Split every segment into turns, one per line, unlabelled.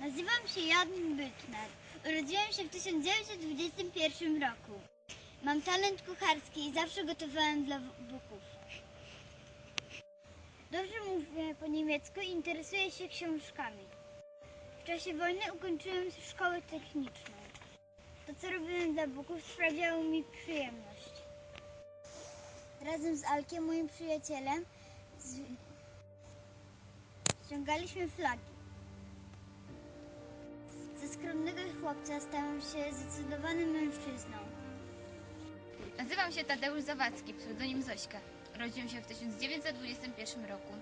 Nazywam się Jan Byczner. Urodziłem się w 1921 roku. Mam talent kucharski i zawsze gotowałem dla buków. Dobrze mówię po niemiecku i interesuję się książkami. W czasie wojny ukończyłem szkołę techniczną. To, co robiłem dla buków, sprawiało mi przyjemność. Razem z Alkiem, moim przyjacielem, ściągaliśmy flagi. Ze skromnego chłopca stałem się zdecydowanym mężczyzną.
Nazywam się Tadeusz Zawadzki, pseudonim Zośka. Urodziłem się w 1921 roku.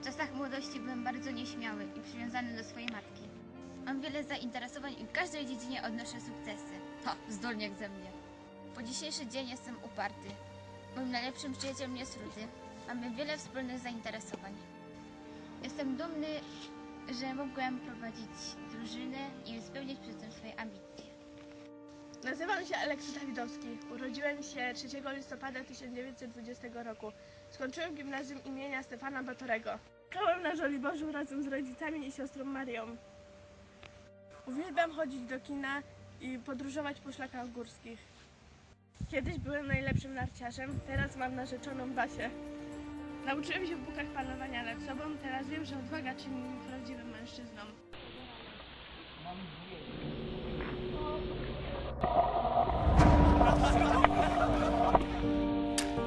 W czasach młodości byłem bardzo nieśmiały i przywiązany do swojej matki. Mam wiele zainteresowań i w każdej dziedzinie odnoszę sukcesy. To, zdolnie jak ze mnie. Po dzisiejszy dzień jestem uparty. Moim najlepszym przyjacielem jest Rudy. Mamy wiele wspólnych zainteresowań. Jestem dumny, że mogłem prowadzić drużynę i spełnić przy tym swoje ambicje.
Nazywam się Aleksy Dawidowski. Urodziłem się 3 listopada 1920 roku. Skończyłem gimnazjum imienia Stefana Batorego. Szkołem na Żoliborzu razem z rodzicami i siostrą Marią. Uwielbiam chodzić do kina i podróżować po szlakach górskich. Kiedyś byłem najlepszym narciarzem, teraz mam narzeczoną Basię. Nauczyłem się w bukach panowania nad sobą, wiem, że odwaga czyni prawdziwym mężczyzną.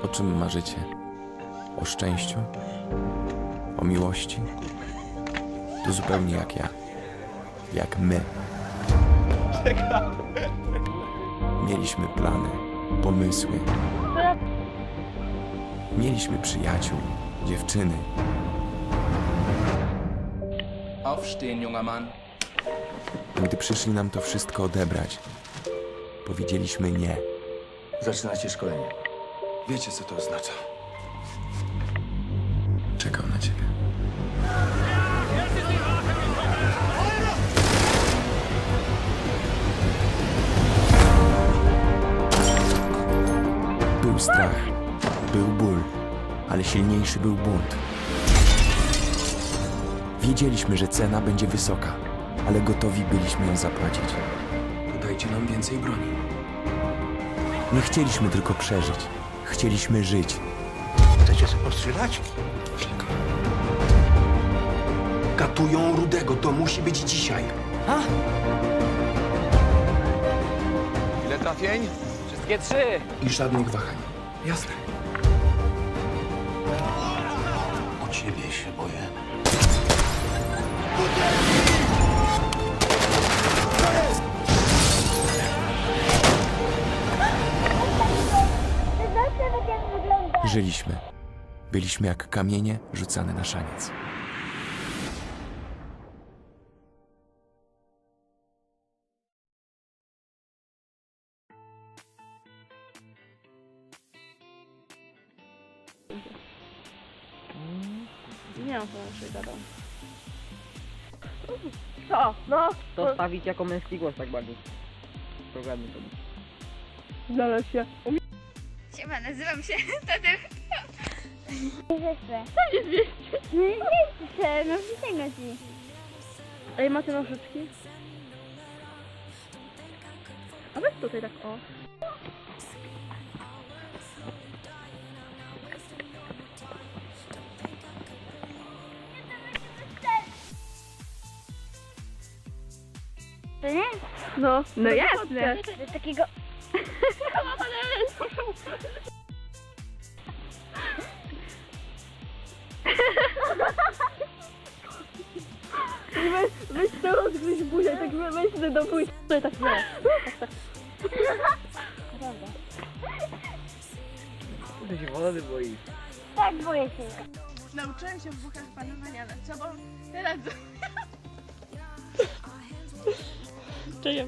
O czym marzycie? O szczęściu? O miłości? To zupełnie jak ja. Jak my. Mieliśmy plany, pomysły. Mieliśmy przyjaciół, dziewczyny.
Aufstehen, junger Mann.
Gdy przyszli nam to wszystko odebrać, powiedzieliśmy nie.
Zaczynacie szkolenie. Wiecie, co to oznacza.
Czekał na ciebie. Był strach, był ból, ale silniejszy był bunt. Wiedzieliśmy, że cena będzie wysoka, ale gotowi byliśmy ją zapłacić.
Dajcie nam więcej broni.
Nie chcieliśmy tylko przeżyć, chcieliśmy żyć.
Chcecie sobie postrzelać? Katują Rudego, to musi być dzisiaj.
Ile trafień? Wszystkie trzy.
I żadnych wahań.
Jasne. O ciebie się boję.
Żyliśmy. Byliśmy jak kamienie rzucane na szaniec.
Nie mam co gadał. Co? No,
To stawić jako męski głos tak bardziej. Programie to.
znalazł się.
Siema, nazywam się Tadeusz.
Nie chcę. Co nie zmieści? Nie zmieści się, no przysięgam ci.
Ej, macie nożyczki? A weź tutaj tak o.
To nie?
No, no jasne.
Do takiego...
Weź, weź to rozgryź buzię, tak weź do buzi. Tutaj tak nie.
To się wody boi.
Tak, boję się.
Nauczyłem się w bukach panowania nad sobą, teraz... Cześć.